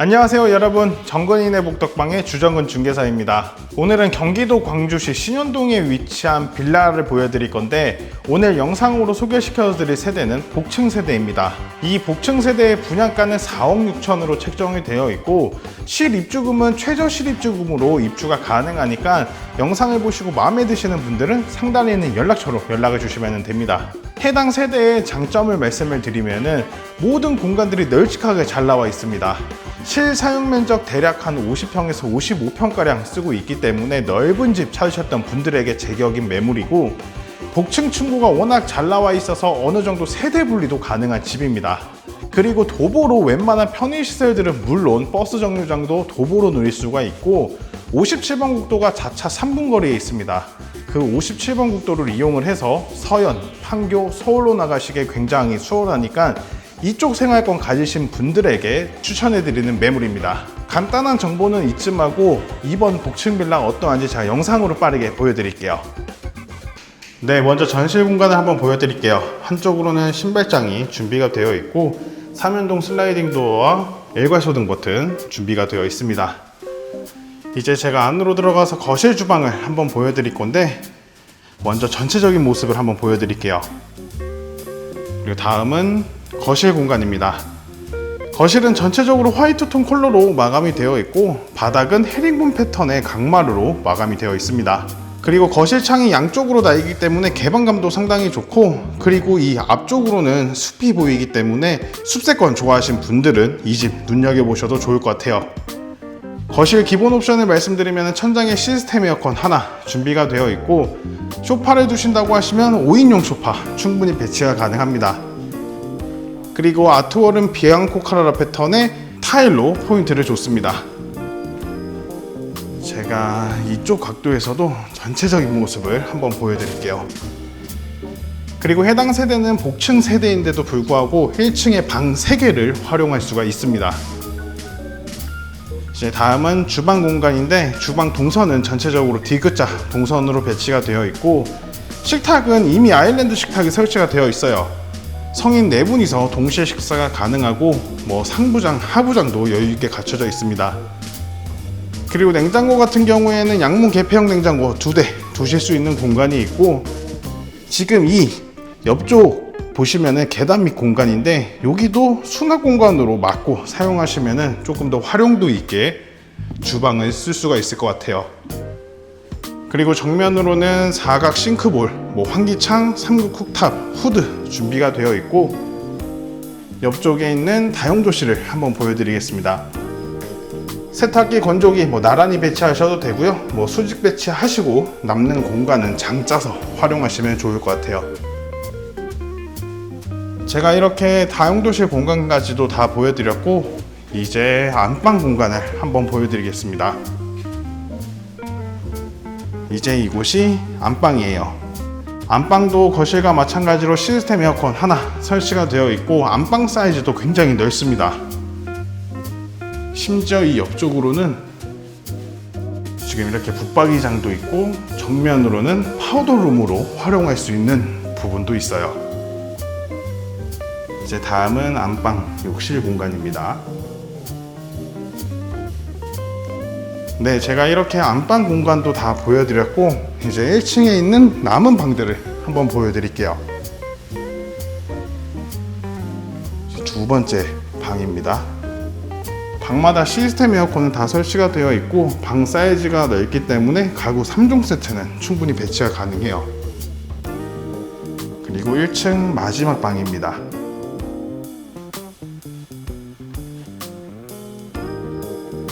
안녕하세요 여러분. 정근인의 복덕방의 주정근 중개사입니다. 오늘은 경기도 광주시 신현동에 위치한 빌라를 보여드릴 건데 오늘 영상으로 소개시켜 드릴 세대는 복층 세대입니다. 이 복층 세대의 분양가는 4억 6천으로 책정이 되어 있고 실입주금은 최저 실입주금으로 입주가 가능하니까 영상을 보시고 마음에 드시는 분들은 상단에 있는 연락처로 연락을 주시면 됩니다. 해당 세대의 장점을 말씀을 드리면은 모든 공간들이 널찍하게 잘 나와 있습니다. 실사용 면적 대략 한 50평에서 55평가량 쓰고 있기 때문에 넓은 집 찾으셨던 분들에게 제격인 매물이고 복층 층고가 워낙 잘 나와 있어서 어느 정도 세대 분리도 가능한 집입니다. 그리고 도보로 웬만한 편의시설들은 물론 버스 정류장도 도보로 누릴 수가 있고 57번 국도가 자차 3분 거리에 있습니다. 그 57번 국도를 이용을 해서 서현, 판교, 서울로 나가시기 굉장히 수월하니까 이쪽 생활권 가지신 분들에게 추천해드리는 매물입니다. 간단한 정보는 이쯤 하고 이번 복층 빌라 어떠한지 제가 영상으로 빠르게 보여드릴게요. 네, 먼저 전실 공간을 한번 보여드릴게요. 한쪽으로는 신발장이 준비가 되어 있고 삼연동 슬라이딩 도어와 일괄 소등 버튼 준비가 되어 있습니다. 이제 제가 안으로 들어가서 거실 주방을 한번 보여드릴 건데 먼저 전체적인 모습을 한번 보여드릴게요. 그리고 다음은 거실 공간입니다. 거실은 전체적으로 화이트 톤 컬러로 마감이 되어 있고 바닥은 헤링본 패턴의 강마루로 마감이 되어 있습니다. 그리고 거실 창이 양쪽으로 다 있기 때문에 개방감도 상당히 좋고 그리고 이 앞쪽으로는 숲이 보이기 때문에 숲세권 좋아하신 분들은 이 집 눈여겨보셔도 좋을 것 같아요. 거실 기본 옵션을 말씀드리면 천장에 시스템 에어컨 하나 준비가 되어 있고 소파를 두신다고 하시면 5인용 소파 충분히 배치가 가능합니다. 그리고 아트월은 비앙코 카라라 패턴의 타일로 포인트를 줬습니다. 제가 이쪽 각도에서도 전체적인 모습을 한번 보여드릴게요. 그리고 해당 세대는 복층 세대인데도 불구하고 1층에 방 3개를 활용할 수가 있습니다. 이제 다음은 주방 공간인데 주방 동선은 전체적으로 디귿자 동선으로 배치가 되어 있고 식탁은 이미 아일랜드 식탁이 설치가 되어 있어요. 성인 네 분이서 동시에 식사가 가능하고 뭐 상부장, 하부장도 여유 있게 갖춰져 있습니다. 그리고 냉장고 같은 경우에는 양문 개폐형 냉장고 두 대 두실 수 있는 공간이 있고 지금 이 옆쪽 보시면은 계단 밑 공간인데 여기도 수납 공간으로 막고 사용하시면은 조금 더 활용도 있게 주방을 쓸 수가 있을 것 같아요. 그리고 정면으로는 사각 싱크볼, 뭐 환기창, 삼국 쿡탑, 후드 준비가 되어 있고 옆쪽에 있는 다용도실을 한번 보여드리겠습니다. 세탁기, 건조기 뭐 나란히 배치하셔도 되고요. 뭐 수직 배치하시고 남는 공간은 장 짜서 활용하시면 좋을 것 같아요. 제가 이렇게 다용도실 공간까지도 다 보여드렸고 이제 안방 공간을 한번 보여드리겠습니다. 이제 이곳이 안방이에요. 안방도 거실과 마찬가지로 시스템 에어컨 하나 설치가 되어 있고 안방 사이즈도 굉장히 넓습니다. 심지어 이 옆쪽으로는 지금 이렇게 붙박이장도 있고 정면으로는 파우더룸으로 활용할 수 있는 부분도 있어요. 이제 다음은 안방 욕실 공간입니다. 네, 제가 이렇게 안방 공간도 다 보여드렸고 이제 1층에 있는 남은 방들을 한번 보여드릴게요. 두 번째 방입니다. 방마다 시스템 에어컨은 다 설치가 되어 있고 방 사이즈가 넓기 때문에 가구 3종 세트는 충분히 배치가 가능해요. 그리고 1층 마지막 방입니다.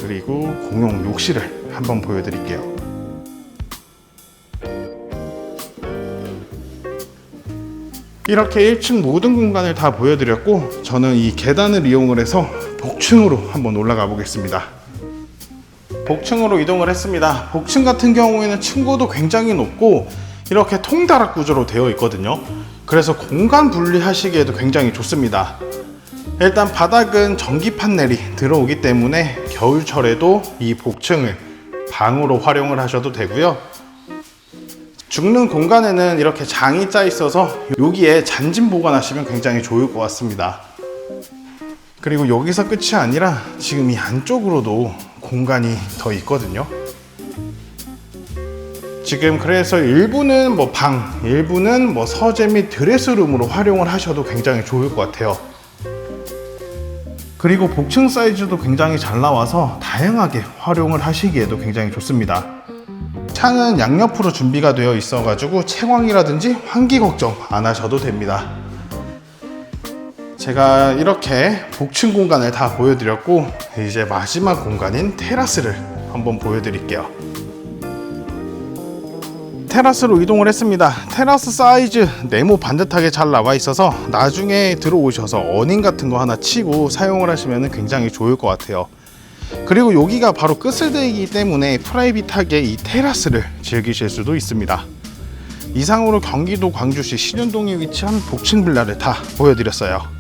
그리고 공용 욕실을 한번 보여드릴게요. 이렇게 1층 모든 공간을 다 보여드렸고 저는 이 계단을 이용을 해서 복층으로 한번 올라가 보겠습니다. 복층으로 이동을 했습니다. 복층 같은 경우에는 층고도 굉장히 높고 이렇게 통다락 구조로 되어 있거든요. 그래서 공간 분리하시기에도 굉장히 좋습니다. 일단 바닥은 전기 판 넬이 들어오기 때문에 겨울철에도 이 복층을 방으로 활용을 하셔도 되고요. 죽는 공간에는 이렇게 장이 짜 있어서 여기에 잔짐 보관하시면 굉장히 좋을 것 같습니다. 그리고 여기서 끝이 아니라 지금 이 안쪽으로도 공간이 더 있거든요. 지금 그래서 일부는 뭐 방, 일부는 뭐 서재 및 드레스룸으로 활용을 하셔도 굉장히 좋을 것 같아요. 그리고 복층 사이즈도 굉장히 잘 나와서 다양하게 활용을 하시기에도 굉장히 좋습니다. 창은 양옆으로 준비가 되어 있어 가지고 채광이라든지 환기 걱정 안 하셔도 됩니다. 제가 이렇게 복층 공간을 다 보여드렸고 이제 마지막 공간인 테라스를 한번 보여드릴게요. 테라스로 이동을 했습니다. 테라스 사이즈 네모 반듯하게 잘 나와 있어서 나중에 들어오셔서 어닝 같은 거 하나 치고 사용을 하시면 굉장히 좋을 것 같아요. 그리고 여기가 바로 끝을대이기 때문에 프라이빗하게 이 테라스를 즐기실 수도 있습니다. 이상으로 경기도 광주시 신현동에 위치한 복층 빌라를 다 보여드렸어요.